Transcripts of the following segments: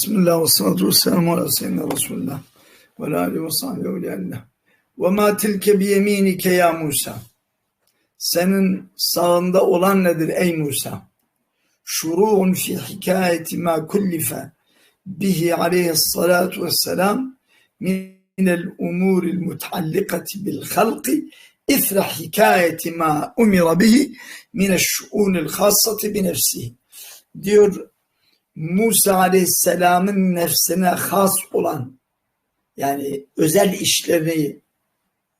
Bismillah ve salatu ve selamu ala seyyidina Resulullah ve tilke bi yeminike ya Musa. Senin sağında olan nedir ey Musa? Şuru'un fi hikayeti ma kullife bihi aleyhissalatu vesselam minel umuril mutallikati bil halki ithra hikayeti ma umira bihi mineş şuunil khassati bi nefsihi. Diyor Musa Aleyhisselam'ın nefsine has olan yani özel işleri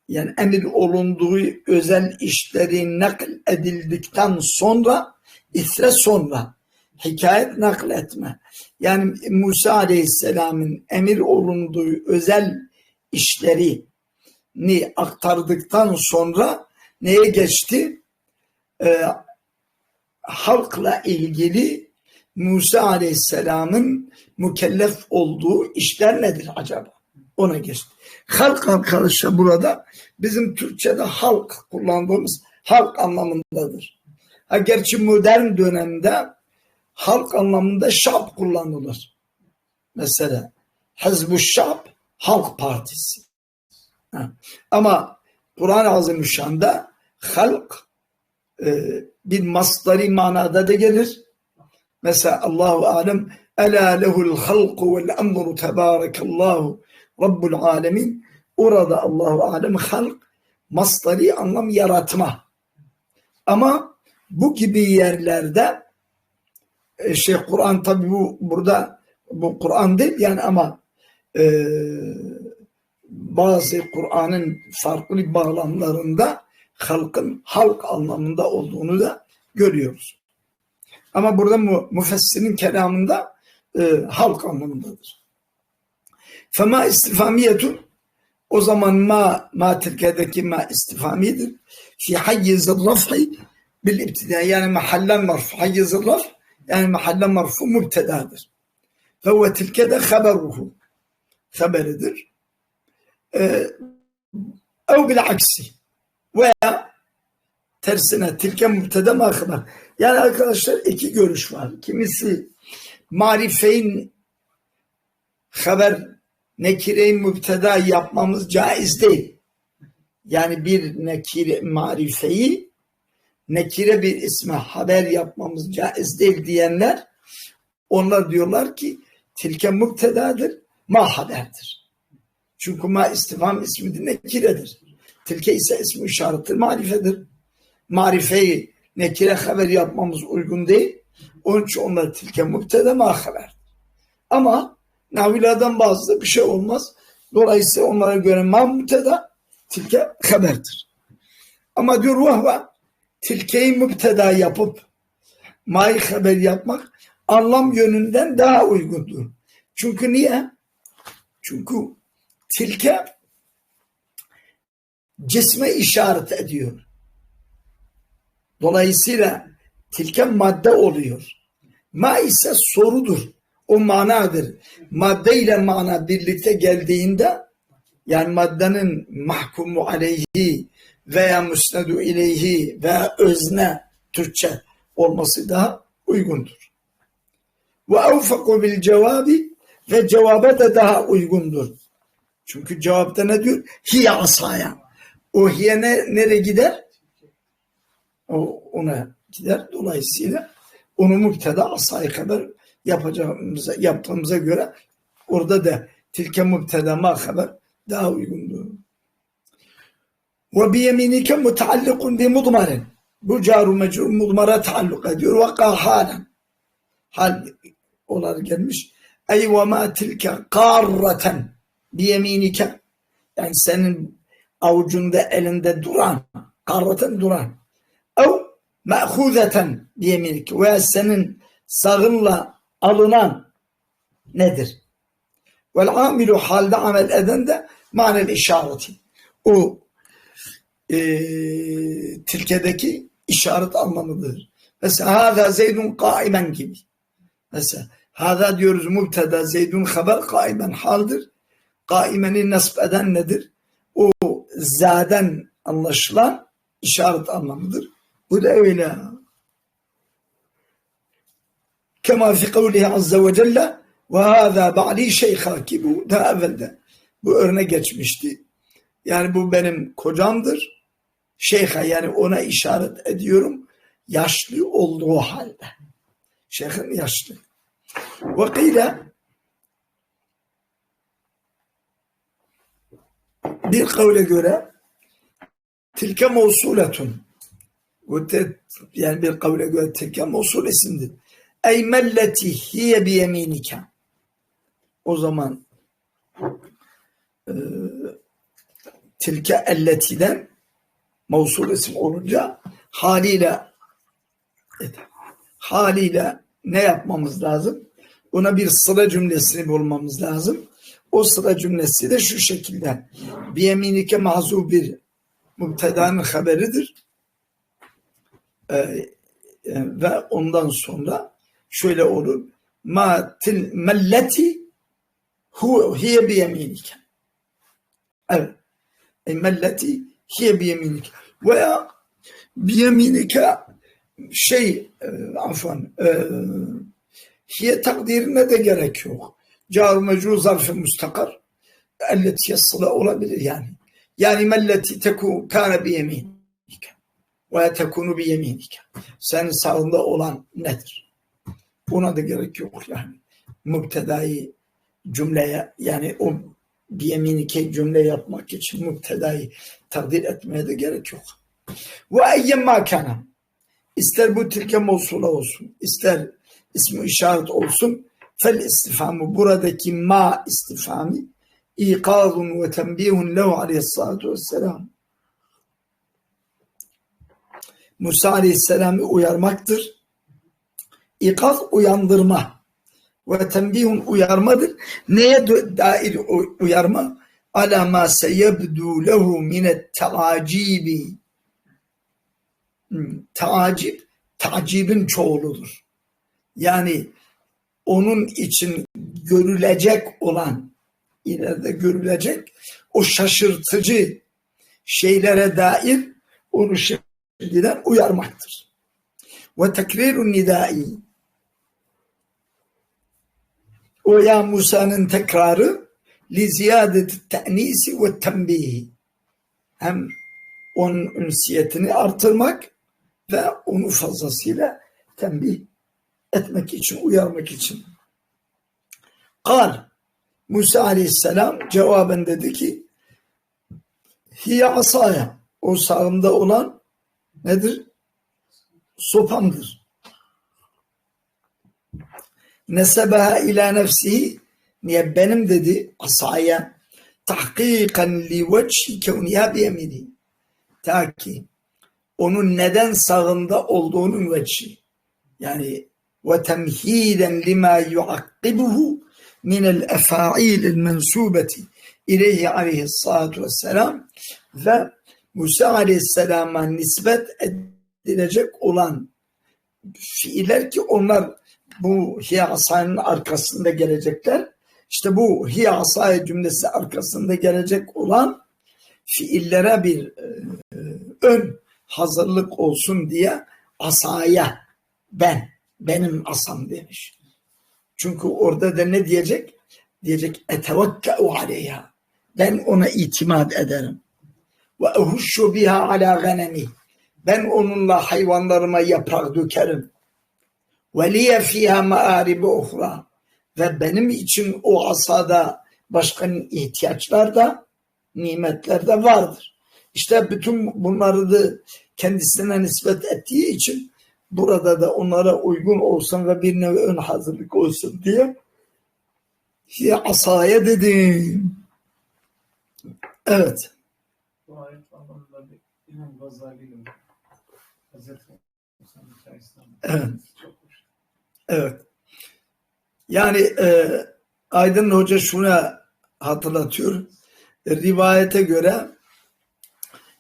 yani emir olunduğu özel işleri nakl edildikten sonra isre sonra hikayet nakletme. Yani Musa Aleyhisselam'ın emir olunduğu özel işleri ni aktardıktan sonra neye geçti? Ee, halkla ilgili Musa Aleyhisselam'ın mükellef olduğu işler nedir acaba? Ona geçti. Halk arkadaşlar burada bizim Türkçe'de halk kullandığımız halk anlamındadır. Ha, gerçi modern dönemde halk anlamında şap kullanılır. Mesela Hizbu Şap Halk Partisi. Ha. Ama Kur'an-ı Azimüşşan'da halk e, bir masdari manada da gelir. Mesela Allahu alem ela lehul halku vel emru tebarakallahu rabbul alemin orada Allahu alem halk masdari anlam yaratma. Ama bu gibi yerlerde e, şey Kur'an tabi bu burada bu Kur'an değil yani ama e, bazı Kur'an'ın farklı bağlamlarında halkın halk anlamında olduğunu da görüyoruz. Ama burada mu, müfessirin kelamında e, halk anlamındadır. Fema istifamiyetun o zaman ma ma tilkedeki ma istifamidir. Fi hayyizir raf'i bil ibtida yani mahallen marfu. Hayyizir raf yani mahallen marfu mübtedadır. Fe huve tilkede haberuhu. Haberidir. Ev bil aksi tersine tilke mübteda ma haber. Yani arkadaşlar iki görüş var. Kimisi marifeyn haber nekireyn mübteda yapmamız caiz değil. Yani bir nekire marifeyi nekire bir isme haber yapmamız caiz değil diyenler onlar diyorlar ki tilke mübtedadır ma haberdir. Çünkü ma istifam ismidir nekiredir. Tilke ise ismi işarettir marifedir. Marifeyi nekire haber yapmamız uygun değil. Onun için onlar tilke mübtede ma haber. Ama navilerden bazısı bir şey olmaz. Dolayısıyla onlara göre ma mübteda tilke haberdir. Ama diyor vahva tilkeyi mübteda yapıp ma'yı haber yapmak anlam yönünden daha uygundur. Çünkü niye? Çünkü tilke cisme işaret ediyor. Dolayısıyla tilke madde oluyor. Ma ise sorudur. O manadır. Madde ile mana birlikte geldiğinde yani maddenin mahkumu aleyhi veya müsnedu ileyhi veya özne Türkçe olması daha uygundur. Ve evfaku bil cevabi ve cevaba da daha uygundur. Çünkü cevapta ne diyor? Hiye asaya. O hiye ne, nereye gider? Ona gider. Dolayısıyla onu müpteda asayı kadar yapacağımıza, yaptığımıza göre orada da tilke müpteda ma haber daha uygundur. Ve bi yeminike mutallikun bi mudmarin. Bu caru mecrur mudmara taalluk ediyor. Vaka halen. Hal olarak gelmiş. Ey ve ma tilke karraten bi yeminike. Yani senin avucunda elinde duran, karraten duran. Me'huzeten biyeminik veya senin sağınla alınan nedir? Vel amilu halde amel eden de manel işareti. O e, tilkedeki işaret anlamıdır. Mesela hâzâ zeydun kaimen gibi. Mesela hâzâ diyoruz mübteda zeydun haber kaimen haldir. Kaimeni nasip eden nedir? O zaden anlaşılan işaret anlamıdır. Fi kavlihi azze ve celle Ve hâzâ ba'li şeyhâ ki bu daha evvelde bu örne geçmişti. Yani bu benim kocamdır. Şeyha yani ona işaret ediyorum. Yaşlı olduğu halde. Şeyhin yaşlı. Ve kıyle bir kavle göre tilke mevsuletun yani bir kavle göre tilke mevsul isimdir. Ey melleti hiye biyeminike o zaman e, tilke elletiden mevsul isim olunca haliyle haliyle ne yapmamız lazım? Ona bir sıra cümlesini bulmamız lazım. O sıra cümlesi de şu şekilde. Biyeminike mahzub bir mübtedanın haberidir. Ee, e, ve ondan sonra şöyle olur. Ma til melleti hu hiye biyeminike. Evet. E melleti hiye biyeminike. Veya biyeminike şey e, afan e, hiye takdirine de gerek yok. Car mecru zarf-ı müstakar elleti sıla olabilir yani. Yani melleti teku kâne biyeminike ve tekunu biyeminike. Senin sağında olan nedir? Buna da gerek yok yani. Mübtedayı cümleye yani o biyeminike cümle yapmak için mübtedayı takdir etmeye de gerek yok. Ve eyyem makana ister bu tilke mevsula olsun, ister ismi işaret olsun, fel istifamı buradaki ma istifami ikazun ve tembihun lehu aleyhissalatu vesselam. Musa aleyhisselamı uyarmaktır. İkaz uyandırma ve tembihun uyarmadır. Neye dair uyarma? Ala ma seyebdu lehu minet teacibi tacip, tacibin çoğuludur. Yani onun için görülecek olan, ileride görülecek o şaşırtıcı şeylere dair onu şimdiden uyarmaktır. Ve tekrirun nidai o ya Musa'nın tekrarı li ziyadeti te'nisi ve tembihi hem onun ünsiyetini artırmak ve onu fazlasıyla tembih etmek için, uyarmak için. Kal Musa aleyhisselam cevaben dedi ki hiye asaya o sağımda olan nedir? Sopamdır. Nesebeha ila nefsihi niye benim dedi asaya tahkikan li vechi kevniha biyemini ta ki onun neden sağında olduğunun vecih. Yani ve temhiden lima yuakkibuhu min el efail el mensubeti ileyhi aleyhissalatu vesselam ve Musa aleyhisselama nispet edilecek olan fiiller ki onlar bu hiyasanın arkasında gelecekler. İşte bu hiyasaya cümlesi arkasında gelecek olan fiillere bir e, ön hazırlık olsun diye asaya ben, benim asam demiş. Çünkü orada da ne diyecek? Diyecek etevekkeu aleyha. Ben ona itimat ederim. Ve ehuşşu biha ala ganemi. Ben onunla hayvanlarıma yaprak dökerim. Ve liye fiha maaribi uhra. Ve benim için o asada başka ihtiyaçlar da nimetler de vardır. İşte bütün bunları da kendisine nispet ettiği için burada da onlara uygun olsun ve bir nevi ön hazırlık olsun diye ya asaya dedim. Evet. Bu ayet anlamında İmam Gazali'nin Hazreti Evet. Evet. Yani e, Aydın Hoca şuna hatırlatıyor. Rivayete göre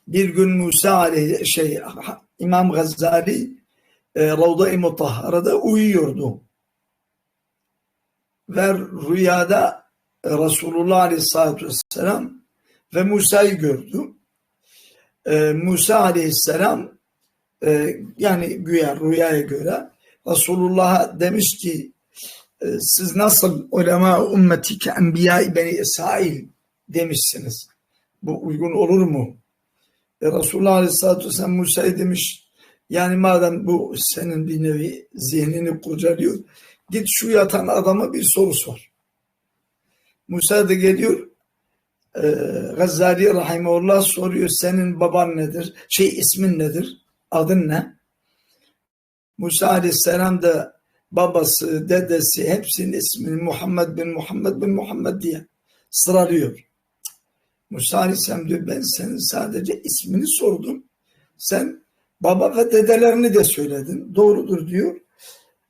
bir gün Musa aleyh şey İmam Gazali e, Ravda-i Mutahhara'da uyuyordu. Ve rüyada Resulullah Aleyhisselatü Vesselam ve Musa'yı gördü. E, Musa Aleyhisselam e, yani güya rüyaya göre Resulullah'a demiş ki e, siz nasıl ulema ümmetike enbiya beni İsrail demişsiniz. Bu uygun olur mu? E, Resulullah Aleyhisselatü Vesselam Musa'ya demiş yani madem bu senin bir nevi zihnini kurcalıyor git şu yatan adama bir soru sor. Musa da geliyor e, Gazali Rahimullah soruyor senin baban nedir? Şey ismin nedir? Adın ne? Musa Aleyhisselam da babası, dedesi hepsinin ismini Muhammed bin Muhammed bin Muhammed diye sıralıyor. Musa Aleyhisselam diyor ben senin sadece ismini sordum. Sen baba ve dedelerini de söyledin. Doğrudur diyor.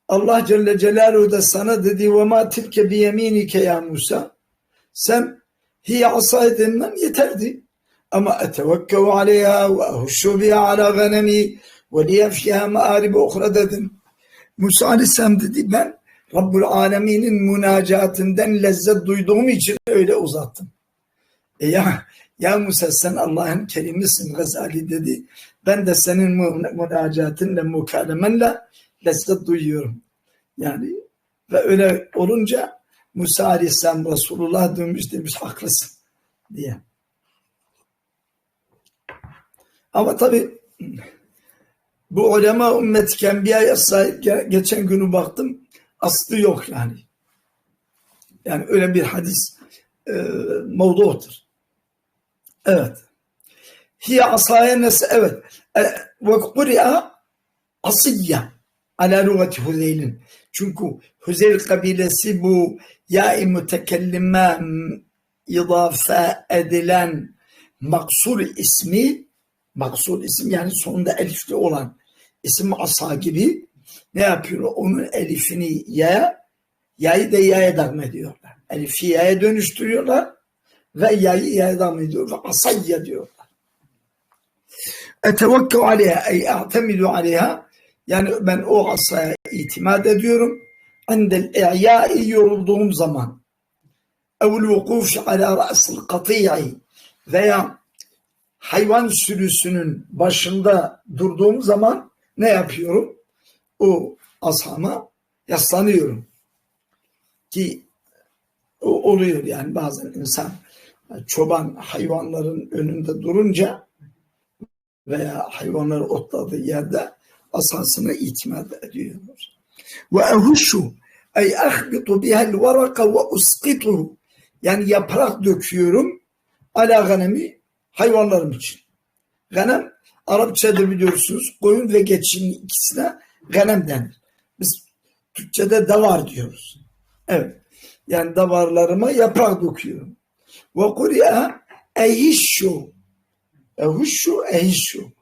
Allah Celle Celaluhu da sana dedi ve ma tilke bi yeminike ya Musa. Sen hiye asay denmem yeterdi. Ama etevekkevu aleyha ve ahuşşu biha ala ganemi ve liye fiha ma'aribe ukhra dedim. Musa Aleyhisselam dedi ben Rabbul Alemin'in münacatından lezzet duyduğum için öyle uzattım. E ya, ya Musa sen Allah'ın kelimisin Gazali dedi. Ben de senin münacatınla, mukalemenle lezzet duyuyorum. Yani ve öyle olunca Musa Aleyhisselam Resulullah dönmüş demiş haklısın diye. Ama tabi bu ulema ümmeti kembiyaya sahip geçen günü baktım aslı yok yani. Yani öyle bir hadis e, mevdudur. Evet. Hiye asaya nesi evet. E, ve kuri'a asiyya ala lugati Huzeyl'in. Çünkü Huzeyl kabilesi bu ya-i mütekellime idafe edilen maksur ismi maksur isim yani sonunda elifli olan isim asa gibi ne yapıyor? Onun elifini ya yayı da yaya devam ediyorlar. Elifi yaya dönüştürüyorlar ve yayı yaya devam ediyorlar. Asayya diyorlar. Etevekkev aleyha ey a'temidu aleyha yani ben o asaya itimat ediyorum. Andel i'yai yorulduğum zaman evul vukuf ala ra'sil kati'i veya hayvan sürüsünün başında durduğum zaman ne yapıyorum? O ashama yaslanıyorum. Ki o oluyor yani bazen insan çoban hayvanların önünde durunca veya hayvanlar otladığı yerde asasına itimat ediyor. Ve ehuşu ey ahbitu bihel varaka ve usqitu yani yaprak döküyorum ala ganemi hayvanlarım için. Ganem Arapçada biliyorsunuz koyun ve geçinin ikisine ganem denir. Biz Türkçe'de davar diyoruz. Evet. Yani davarlarıma yaprak döküyorum. Ve kuri'a ehişşu. Ehuşşu ehişşu.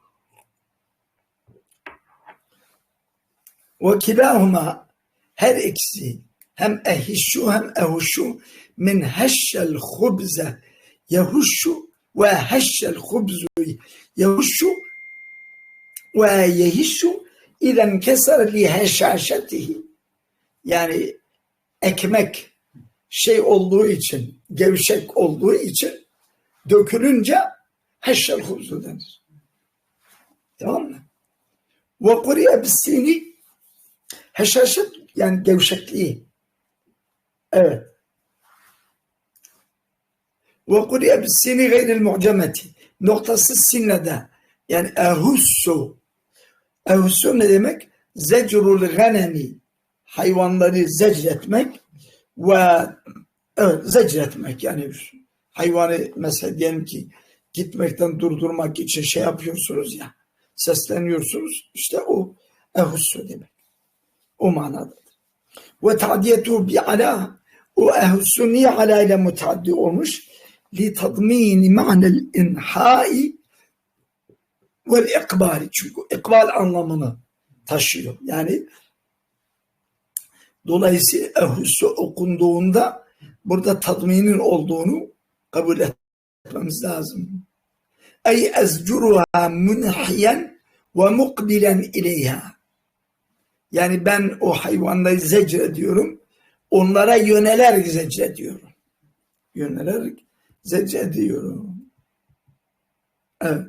Ve kilahuma her ikisi hem ehişşu hem ehuşşu min heşşel hubze yehuşşu ve heşşel hubzu yehuşşu ve yehişşu izen keser li heşaşetihi yani ekmek şey olduğu için gevşek olduğu için dökülünce heşşel hubzu denir. Tamam mı? Ve kuriye bisini heşaşet yani gevşekliği. Evet. Ve kuriye bisini gayril mu'cemeti. Noktasız sinede. Yani ehussu. Ehussu ne demek? Zecrul ganemi. Hayvanları zecretmek ve evet zecretmek yani hayvanı mesela diyelim ki gitmekten durdurmak için şey yapıyorsunuz ya sesleniyorsunuz işte o ehussu demek. O manadadır. Ve ta'diyetu bi ala o ehussu niye ala ile mutaddi olmuş? Li tadmini ma'nel inhai vel ikbali. Çünkü ikbal anlamını taşıyor. Yani dolayısıyla ehussu okunduğunda burada tadminin olduğunu kabul etmemiz lazım. Ey ezcuruha munhiyen ve mukbilen ileyha. Yani ben o hayvanları zecrediyorum. Onlara yönelerek zecrediyorum. Yönelerek zecrediyorum. Evet.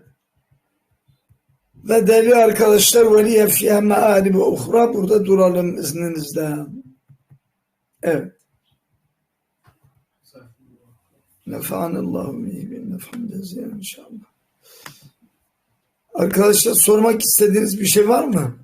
Ve değerli arkadaşlar veliye fiyâ meâli ve uhra burada duralım izninizle. Evet. Nefanallahu bihi bin nefhan ceziyen inşallah. Arkadaşlar sormak istediğiniz bir şey var mı?